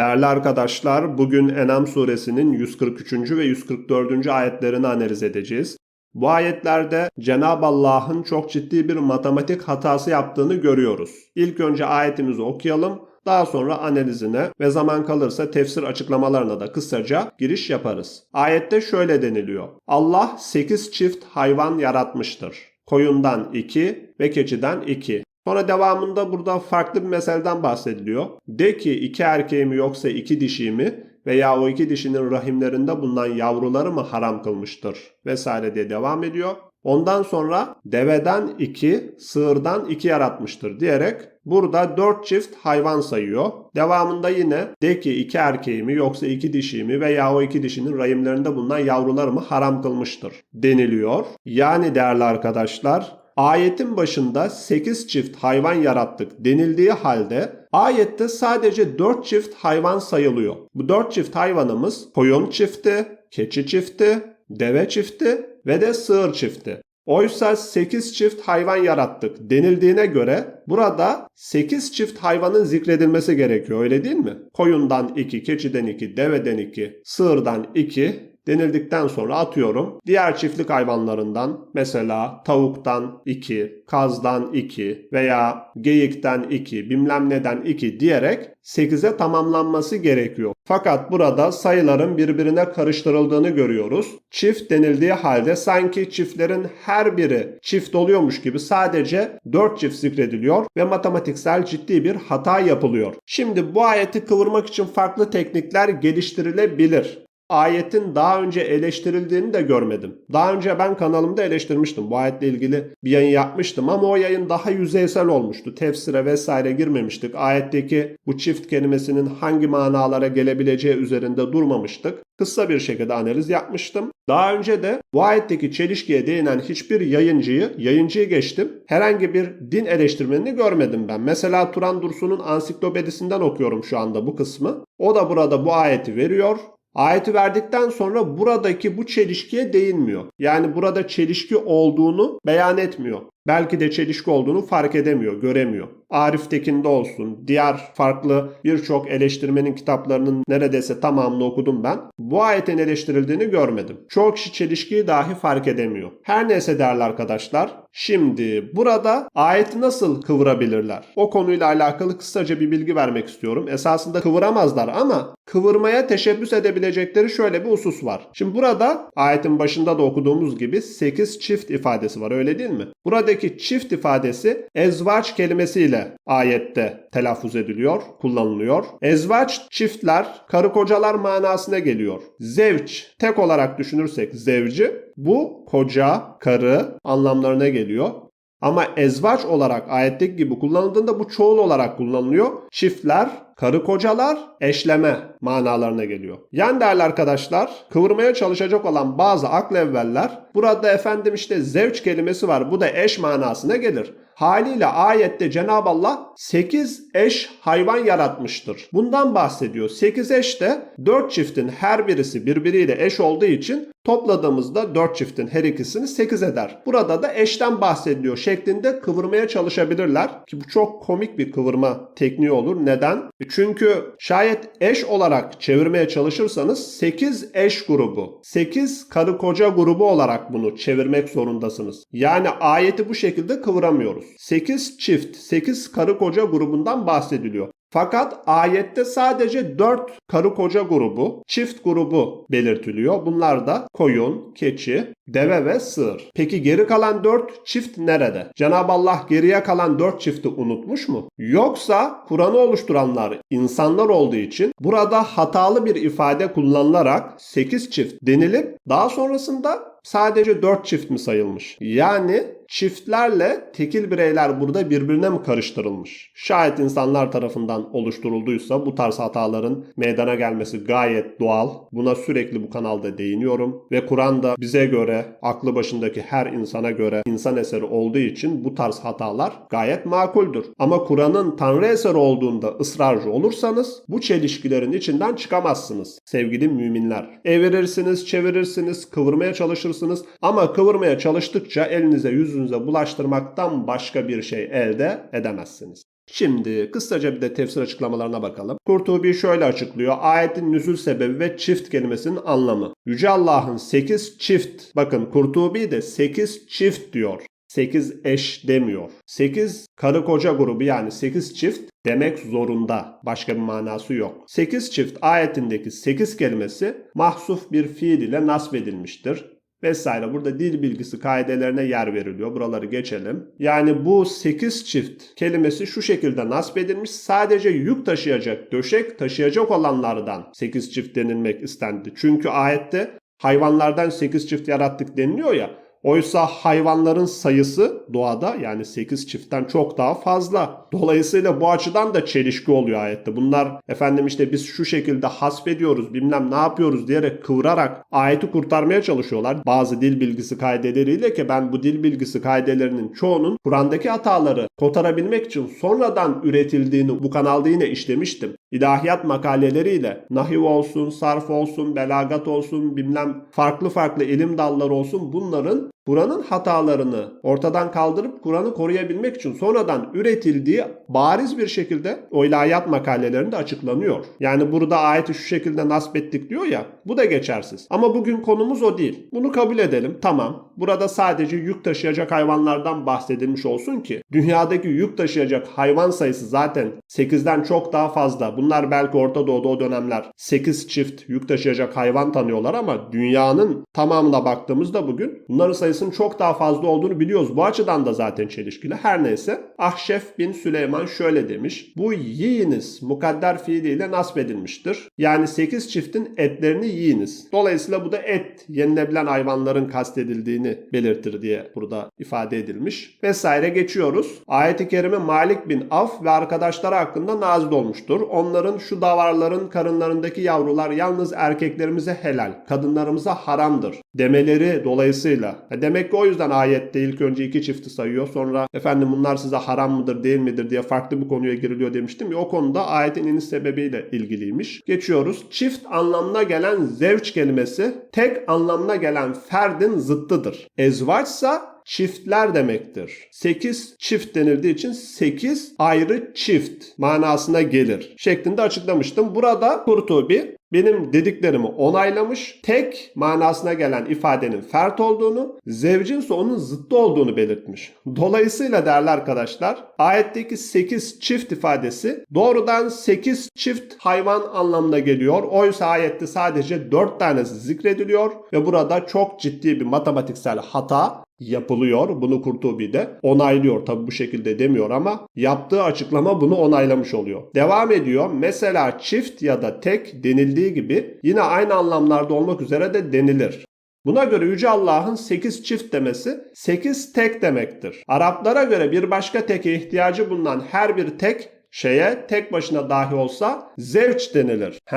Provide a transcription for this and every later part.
Değerli arkadaşlar, bugün Enam suresinin 143. ve 144. ayetlerini analiz edeceğiz. Bu ayetlerde Cenab-ı Allah'ın çok ciddi bir matematik hatası yaptığını görüyoruz. İlk önce ayetimizi okuyalım, daha sonra analizine ve zaman kalırsa tefsir açıklamalarına da kısaca giriş yaparız. Ayette şöyle deniliyor. Allah 8 çift hayvan yaratmıştır. Koyundan 2 ve keçiden 2. Sonra devamında burada farklı bir meseleden bahsediliyor. De ki iki erkeği mi yoksa iki dişi mi veya o iki dişinin rahimlerinde bulunan yavruları mı haram kılmıştır vesaire diye devam ediyor. Ondan sonra deveden iki, sığırdan iki yaratmıştır diyerek burada dört çift hayvan sayıyor. Devamında yine de ki iki erkeği mi yoksa iki dişi mi veya o iki dişinin rahimlerinde bulunan yavruları mı haram kılmıştır deniliyor. Yani değerli arkadaşlar Ayetin başında 8 çift hayvan yarattık denildiği halde ayette sadece 4 çift hayvan sayılıyor. Bu 4 çift hayvanımız koyun çifti, keçi çifti, deve çifti ve de sığır çifti. Oysa 8 çift hayvan yarattık denildiğine göre burada 8 çift hayvanın zikredilmesi gerekiyor öyle değil mi? Koyundan 2, keçiden 2, deveden 2, sığırdan 2, denildikten sonra atıyorum. Diğer çiftlik hayvanlarından mesela tavuktan 2, kazdan 2 veya geyikten 2, bilmem neden 2 diyerek 8'e tamamlanması gerekiyor. Fakat burada sayıların birbirine karıştırıldığını görüyoruz. Çift denildiği halde sanki çiftlerin her biri çift oluyormuş gibi sadece 4 çift zikrediliyor ve matematiksel ciddi bir hata yapılıyor. Şimdi bu ayeti kıvırmak için farklı teknikler geliştirilebilir ayetin daha önce eleştirildiğini de görmedim. Daha önce ben kanalımda eleştirmiştim. Bu ayetle ilgili bir yayın yapmıştım ama o yayın daha yüzeysel olmuştu. Tefsire vesaire girmemiştik. Ayetteki bu çift kelimesinin hangi manalara gelebileceği üzerinde durmamıştık. Kısa bir şekilde analiz yapmıştım. Daha önce de bu ayetteki çelişkiye değinen hiçbir yayıncıyı, yayıncıyı geçtim. Herhangi bir din eleştirmenini görmedim ben. Mesela Turan Dursun'un ansiklopedisinden okuyorum şu anda bu kısmı. O da burada bu ayeti veriyor. Ayeti verdikten sonra buradaki bu çelişkiye değinmiyor. Yani burada çelişki olduğunu beyan etmiyor. Belki de çelişki olduğunu fark edemiyor, göremiyor. Arif Tekin'de olsun, diğer farklı birçok eleştirmenin kitaplarının neredeyse tamamını okudum ben. Bu ayetin eleştirildiğini görmedim. Çoğu kişi çelişkiyi dahi fark edemiyor. Her neyse değerli arkadaşlar, şimdi burada ayeti nasıl kıvırabilirler? O konuyla alakalı kısaca bir bilgi vermek istiyorum. Esasında kıvıramazlar ama kıvırmaya teşebbüs edebilecekleri şöyle bir husus var. Şimdi burada ayetin başında da okuduğumuz gibi 8 çift ifadesi var öyle değil mi? Buradaki çift ifadesi ezvaç kelimesiyle ayette telaffuz ediliyor, kullanılıyor. Ezvaç çiftler, karı kocalar manasına geliyor. Zevç tek olarak düşünürsek zevci bu koca, karı anlamlarına geliyor. Ama ezvaç olarak ayetteki gibi kullanıldığında bu çoğul olarak kullanılıyor. Çiftler, karı kocalar, eşleme manalarına geliyor. Yani değerli arkadaşlar, kıvırmaya çalışacak olan bazı aklı evveller burada efendim işte zevç kelimesi var bu da eş manasına gelir. Haliyle ayette Cenab-ı Allah 8 eş hayvan yaratmıştır. Bundan bahsediyor. 8 eş de 4 çiftin her birisi birbiriyle eş olduğu için topladığımızda 4 çiftin her ikisini 8 eder. Burada da eşten bahsediliyor şeklinde kıvırmaya çalışabilirler. Ki bu çok komik bir kıvırma tekniği olur. Neden? Çünkü şayet eş olarak çevirmeye çalışırsanız 8 eş grubu, 8 karı koca grubu olarak bunu çevirmek zorundasınız. Yani ayeti bu şekilde kıvıramıyoruz. 8 çift, 8 karı koca grubundan bahsediliyor. Fakat ayette sadece 4 karı koca grubu, çift grubu belirtiliyor. Bunlar da koyun, keçi, deve ve sığır. Peki geri kalan 4 çift nerede? Cenab-ı Allah geriye kalan 4 çifti unutmuş mu? Yoksa Kur'an'ı oluşturanlar insanlar olduğu için burada hatalı bir ifade kullanılarak 8 çift denilip daha sonrasında sadece 4 çift mi sayılmış? Yani çiftlerle tekil bireyler burada birbirine mi karıştırılmış? Şayet insanlar tarafından oluşturulduysa bu tarz hataların meydana gelmesi gayet doğal. Buna sürekli bu kanalda değiniyorum ve Kur'an'da bize göre, aklı başındaki her insana göre insan eseri olduğu için bu tarz hatalar gayet makuldür. Ama Kur'an'ın Tanrı eseri olduğunda ısrarcı olursanız bu çelişkilerin içinden çıkamazsınız sevgili müminler. Evirirsiniz, çevirirsiniz, kıvırmaya çalışırsınız ama kıvırmaya çalıştıkça elinize yüzünüze bulaştırmaktan başka bir şey elde edemezsiniz. Şimdi kısaca bir de tefsir açıklamalarına bakalım. Kurtubi şöyle açıklıyor. Ayetin nüzul sebebi ve çift kelimesinin anlamı. Yüce Allah'ın 8 çift, bakın Kurtubi de 8 çift diyor. 8 eş demiyor. 8 karı koca grubu yani 8 çift demek zorunda. Başka bir manası yok. 8 çift ayetindeki 8 kelimesi mahsuf bir fiil ile nasbedilmiştir vesaire. Burada dil bilgisi kaidelerine yer veriliyor. Buraları geçelim. Yani bu 8 çift kelimesi şu şekilde nasbedilmiş. Sadece yük taşıyacak, döşek taşıyacak olanlardan 8 çift denilmek istendi. Çünkü ayette hayvanlardan 8 çift yarattık deniliyor ya. Oysa hayvanların sayısı doğada yani 8 çiftten çok daha fazla. Dolayısıyla bu açıdan da çelişki oluyor ayette. Bunlar efendim işte biz şu şekilde hasbediyoruz bilmem ne yapıyoruz diyerek kıvırarak ayeti kurtarmaya çalışıyorlar. Bazı dil bilgisi kaideleriyle ki ben bu dil bilgisi kaidelerinin çoğunun Kur'an'daki hataları kotarabilmek için sonradan üretildiğini bu kanalda yine işlemiştim. İlahiyat makaleleriyle nahiv olsun, sarf olsun, belagat olsun, bilmem farklı farklı ilim dalları olsun bunların Kur'an'ın hatalarını ortadan kaldırıp Kur'an'ı koruyabilmek için sonradan üretildiği bariz bir şekilde o ilahiyat makalelerinde açıklanıyor. Yani burada ayeti şu şekilde nasbettik diyor ya bu da geçersiz. Ama bugün konumuz o değil. Bunu kabul edelim tamam. Burada sadece yük taşıyacak hayvanlardan bahsedilmiş olsun ki dünyadaki yük taşıyacak hayvan sayısı zaten 8'den çok daha fazla. Bunlar belki Orta Doğu'da o dönemler 8 çift yük taşıyacak hayvan tanıyorlar ama dünyanın tamamına baktığımızda bugün bunların sayısının çok daha fazla olduğunu biliyoruz. Bu açıdan da zaten çelişkili. Her neyse Ahşef bin Süleyman şöyle demiş. Bu yiyiniz mukadder fiiliyle nasbedilmiştir. Yani 8 çiftin etlerini yiyiniz. Dolayısıyla bu da et yenilebilen hayvanların kastedildiğini belirtir diye burada ifade edilmiş. Vesaire geçiyoruz. Ayet-i Kerime Malik bin Af ve arkadaşları hakkında nazil olmuştur. Onların şu davarların karınlarındaki yavrular yalnız erkeklerimize helal, kadınlarımıza haramdır demeleri dolayısıyla. Demek ki o yüzden ayette ilk önce iki çifti sayıyor. Sonra efendim bunlar size haram mıdır değil midir diye farklı bir konuya giriliyor demiştim. Ya, o konuda ayetin iniş sebebiyle ilgiliymiş. Geçiyoruz. Çift anlamına gelen zevç kelimesi tek anlamına gelen ferdin zıttıdır. Ezvaçsa çiftler demektir. 8 çift denildiği için 8 ayrı çift manasına gelir şeklinde açıklamıştım. Burada Kurtubi benim dediklerimi onaylamış, tek manasına gelen ifadenin fert olduğunu, zevcin ise onun zıttı olduğunu belirtmiş. Dolayısıyla değerli arkadaşlar, ayetteki 8 çift ifadesi doğrudan 8 çift hayvan anlamına geliyor. Oysa ayette sadece 4 tanesi zikrediliyor ve burada çok ciddi bir matematiksel hata yapılıyor. Bunu Kurtubi de onaylıyor. Tabi bu şekilde demiyor ama yaptığı açıklama bunu onaylamış oluyor. Devam ediyor. Mesela çift ya da tek denildiği gibi yine aynı anlamlarda olmak üzere de denilir. Buna göre Yüce Allah'ın 8 çift demesi 8 tek demektir. Araplara göre bir başka teke ihtiyacı bulunan her bir tek şeye tek başına dahi olsa zevç denilir. He,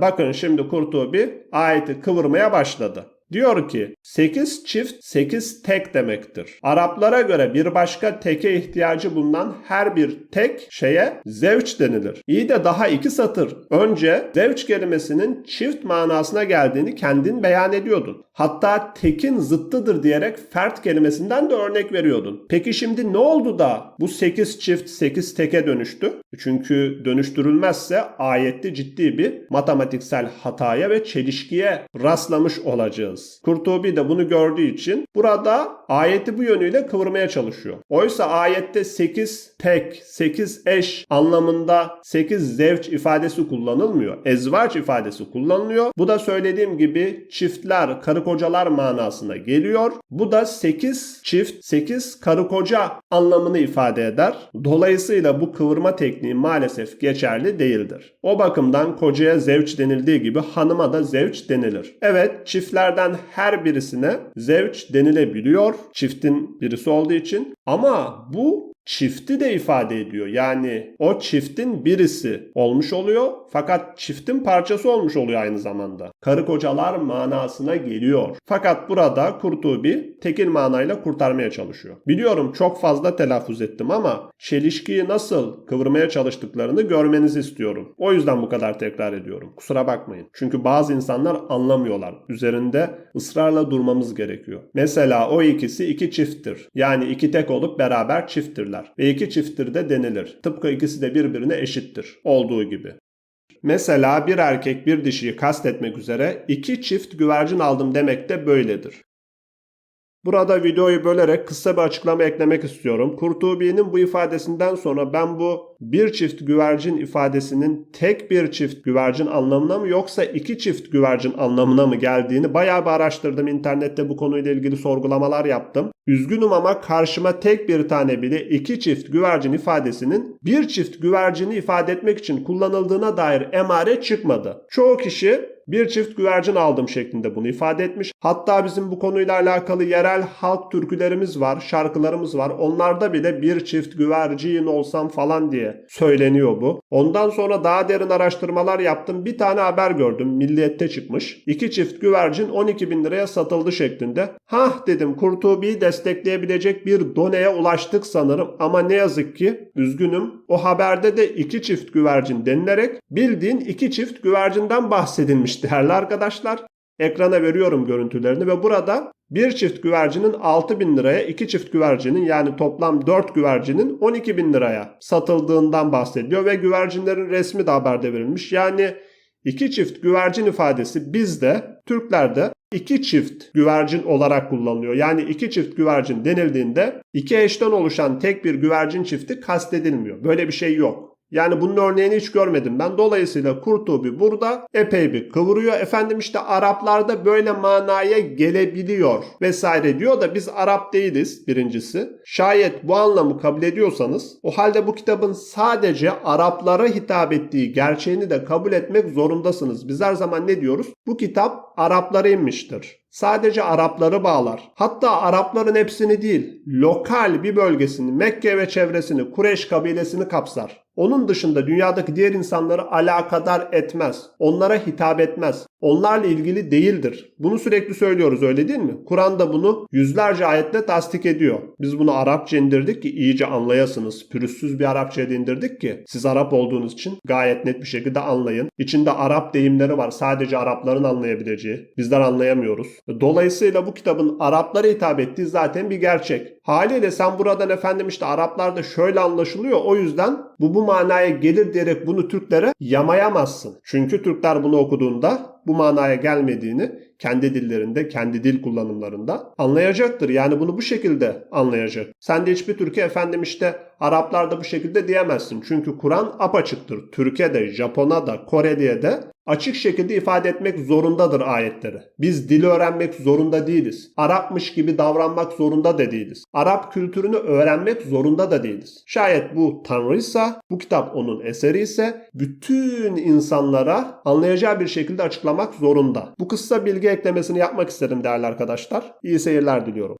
bakın şimdi Kurtubi ayeti kıvırmaya başladı. Diyor ki 8 çift 8 tek demektir. Araplara göre bir başka teke ihtiyacı bulunan her bir tek şeye zevç denilir. İyi de daha iki satır önce zevç kelimesinin çift manasına geldiğini kendin beyan ediyordun. Hatta tekin zıttıdır diyerek fert kelimesinden de örnek veriyordun. Peki şimdi ne oldu da bu 8 çift 8 teke dönüştü? Çünkü dönüştürülmezse ayette ciddi bir matematiksel hataya ve çelişkiye rastlamış olacağız. Kurtubi de bunu gördüğü için burada ayeti bu yönüyle kıvırmaya çalışıyor. Oysa ayette 8 tek, 8 eş anlamında 8 zevç ifadesi kullanılmıyor. Ezvaç ifadesi kullanılıyor. Bu da söylediğim gibi çiftler, karı kocalar manasına geliyor. Bu da 8 çift, 8 karı koca anlamını ifade eder. Dolayısıyla bu kıvırma tekniği maalesef geçerli değildir. O bakımdan kocaya zevç denildiği gibi hanıma da zevç denilir. Evet çiftlerden her birisine zevç denilebiliyor. Çiftin birisi olduğu için. Ama bu çifti de ifade ediyor. Yani o çiftin birisi olmuş oluyor fakat çiftin parçası olmuş oluyor aynı zamanda. Karı kocalar manasına geliyor. Fakat burada Kurtubi tekil manayla kurtarmaya çalışıyor. Biliyorum çok fazla telaffuz ettim ama çelişkiyi nasıl kıvırmaya çalıştıklarını görmenizi istiyorum. O yüzden bu kadar tekrar ediyorum. Kusura bakmayın. Çünkü bazı insanlar anlamıyorlar. Üzerinde ısrarla durmamız gerekiyor. Mesela o ikisi iki çifttir. Yani iki tek olup beraber çifttirler çifttirler ve iki çifttir de denilir. Tıpkı ikisi de birbirine eşittir olduğu gibi. Mesela bir erkek bir dişiyi kastetmek üzere iki çift güvercin aldım demek de böyledir. Burada videoyu bölerek kısa bir açıklama eklemek istiyorum. Kurtubi'nin bu ifadesinden sonra ben bu bir çift güvercin ifadesinin tek bir çift güvercin anlamına mı yoksa iki çift güvercin anlamına mı geldiğini bayağı bir araştırdım. İnternette bu konuyla ilgili sorgulamalar yaptım. Üzgünüm ama karşıma tek bir tane bile iki çift güvercin ifadesinin bir çift güvercini ifade etmek için kullanıldığına dair emare çıkmadı. Çoğu kişi bir çift güvercin aldım şeklinde bunu ifade etmiş. Hatta bizim bu konuyla alakalı yerel halk türkülerimiz var, şarkılarımız var. Onlarda bile bir çift güvercin olsam falan diye söyleniyor bu. Ondan sonra daha derin araştırmalar yaptım. Bir tane haber gördüm. Milliyette çıkmış. İki çift güvercin 12 bin liraya satıldı şeklinde. Hah dedim Kurtubi'yi destekleyebilecek bir doneye ulaştık sanırım. Ama ne yazık ki üzgünüm. O haberde de iki çift güvercin denilerek bildiğin iki çift güvercinden bahsedilmiş değerli arkadaşlar. Ekrana veriyorum görüntülerini ve burada bir çift güvercinin 6 bin liraya, iki çift güvercinin yani toplam 4 güvercinin 12 bin liraya satıldığından bahsediyor ve güvercinlerin resmi de haberde verilmiş. Yani iki çift güvercin ifadesi bizde, Türklerde iki çift güvercin olarak kullanılıyor. Yani iki çift güvercin denildiğinde iki eşten oluşan tek bir güvercin çifti kastedilmiyor. Böyle bir şey yok. Yani bunun örneğini hiç görmedim ben. Dolayısıyla Kurtubi burada epey bir kıvırıyor. Efendim işte Araplarda böyle manaya gelebiliyor vesaire diyor da biz Arap değiliz birincisi. Şayet bu anlamı kabul ediyorsanız o halde bu kitabın sadece Araplara hitap ettiği gerçeğini de kabul etmek zorundasınız. Biz her zaman ne diyoruz? Bu kitap Araplara inmiştir sadece Arapları bağlar. Hatta Arapların hepsini değil, lokal bir bölgesini, Mekke ve çevresini, Kureş kabilesini kapsar. Onun dışında dünyadaki diğer insanları alakadar etmez. Onlara hitap etmez. Onlarla ilgili değildir. Bunu sürekli söylüyoruz öyle değil mi? Kur'an da bunu yüzlerce ayetle tasdik ediyor. Biz bunu Arapça indirdik ki iyice anlayasınız. Pürüzsüz bir Arapça indirdik ki siz Arap olduğunuz için gayet net bir şekilde anlayın. İçinde Arap deyimleri var. Sadece Arapların anlayabileceği. Bizler anlayamıyoruz. Dolayısıyla bu kitabın Araplara hitap ettiği zaten bir gerçek. Haliyle sen buradan efendim işte Araplarda şöyle anlaşılıyor o yüzden bu bu manaya gelir diyerek bunu Türklere yamayamazsın. Çünkü Türkler bunu okuduğunda bu manaya gelmediğini kendi dillerinde, kendi dil kullanımlarında anlayacaktır. Yani bunu bu şekilde anlayacak. Sen de hiçbir Türkiye efendim işte Araplar da bu şekilde diyemezsin. Çünkü Kur'an apaçıktır. Türkiye'de, Japon'a da, Koreli'ye de açık şekilde ifade etmek zorundadır ayetleri. Biz dili öğrenmek zorunda değiliz. Arapmış gibi davranmak zorunda da değiliz. Arap kültürünü öğrenmek zorunda da değiliz. Şayet bu Tanrıysa, bu kitap onun eseri ise bütün insanlara anlayacağı bir şekilde açıklamak zorunda. Bu kısa bilgi eklemesini yapmak istedim değerli arkadaşlar. İyi seyirler diliyorum.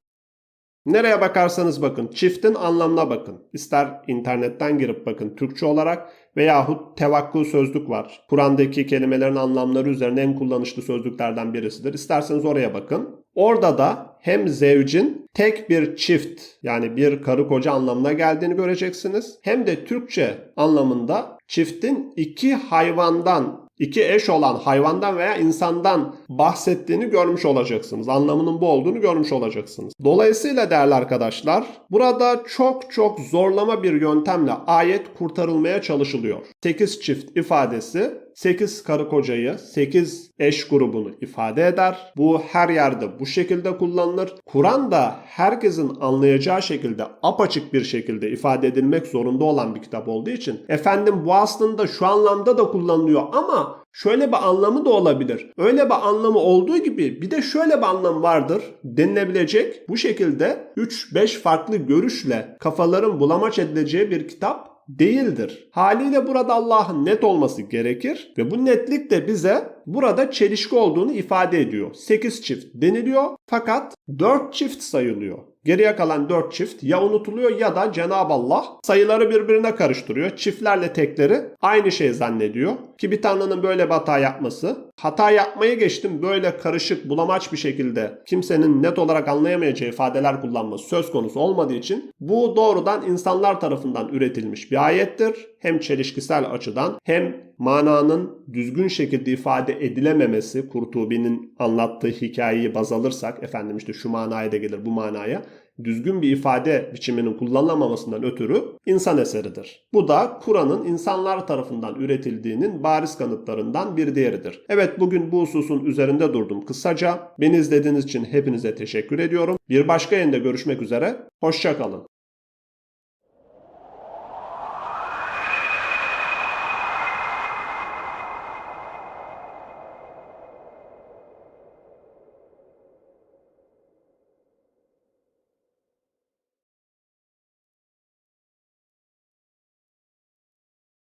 Nereye bakarsanız bakın çiftin anlamına bakın. İster internetten girip bakın Türkçe olarak veyahut tevakkul sözlük var. Kur'an'daki kelimelerin anlamları üzerine en kullanışlı sözlüklerden birisidir. İsterseniz oraya bakın. Orada da hem zevcin tek bir çift yani bir karı koca anlamına geldiğini göreceksiniz. Hem de Türkçe anlamında çiftin iki hayvandan iki eş olan hayvandan veya insandan bahsettiğini görmüş olacaksınız. Anlamının bu olduğunu görmüş olacaksınız. Dolayısıyla değerli arkadaşlar burada çok çok zorlama bir yöntemle ayet kurtarılmaya çalışılıyor. 8 çift ifadesi 8 karı kocayı, 8 eş grubunu ifade eder. Bu her yerde bu şekilde kullanılır. Kur'an da herkesin anlayacağı şekilde apaçık bir şekilde ifade edilmek zorunda olan bir kitap olduğu için efendim bu aslında şu anlamda da kullanılıyor ama şöyle bir anlamı da olabilir. Öyle bir anlamı olduğu gibi bir de şöyle bir anlam vardır denilebilecek bu şekilde 3-5 farklı görüşle kafaların bulamaç edileceği bir kitap değildir. Haliyle burada Allah'ın net olması gerekir ve bu netlik de bize burada çelişki olduğunu ifade ediyor. 8 çift deniliyor fakat 4 çift sayılıyor. Geriye kalan 4 çift ya unutuluyor ya da Cenab-ı Allah sayıları birbirine karıştırıyor. Çiftlerle tekleri aynı şey zannediyor. Ki bir tanrının böyle bir hata yapması. Hata yapmayı geçtim böyle karışık bulamaç bir şekilde kimsenin net olarak anlayamayacağı ifadeler kullanması söz konusu olmadığı için bu doğrudan insanlar tarafından üretilmiş bir ayettir. Hem çelişkisel açıdan hem mananın düzgün şekilde ifade edilememesi Kurtubi'nin anlattığı hikayeyi baz alırsak efendim işte şu manaya da gelir bu manaya düzgün bir ifade biçiminin kullanılamamasından ötürü insan eseridir. Bu da Kur'an'ın insanlar tarafından üretildiğinin bariz kanıtlarından bir diğeridir. Evet bugün bu hususun üzerinde durdum kısaca. Beni izlediğiniz için hepinize teşekkür ediyorum. Bir başka yayında görüşmek üzere. Hoşçakalın.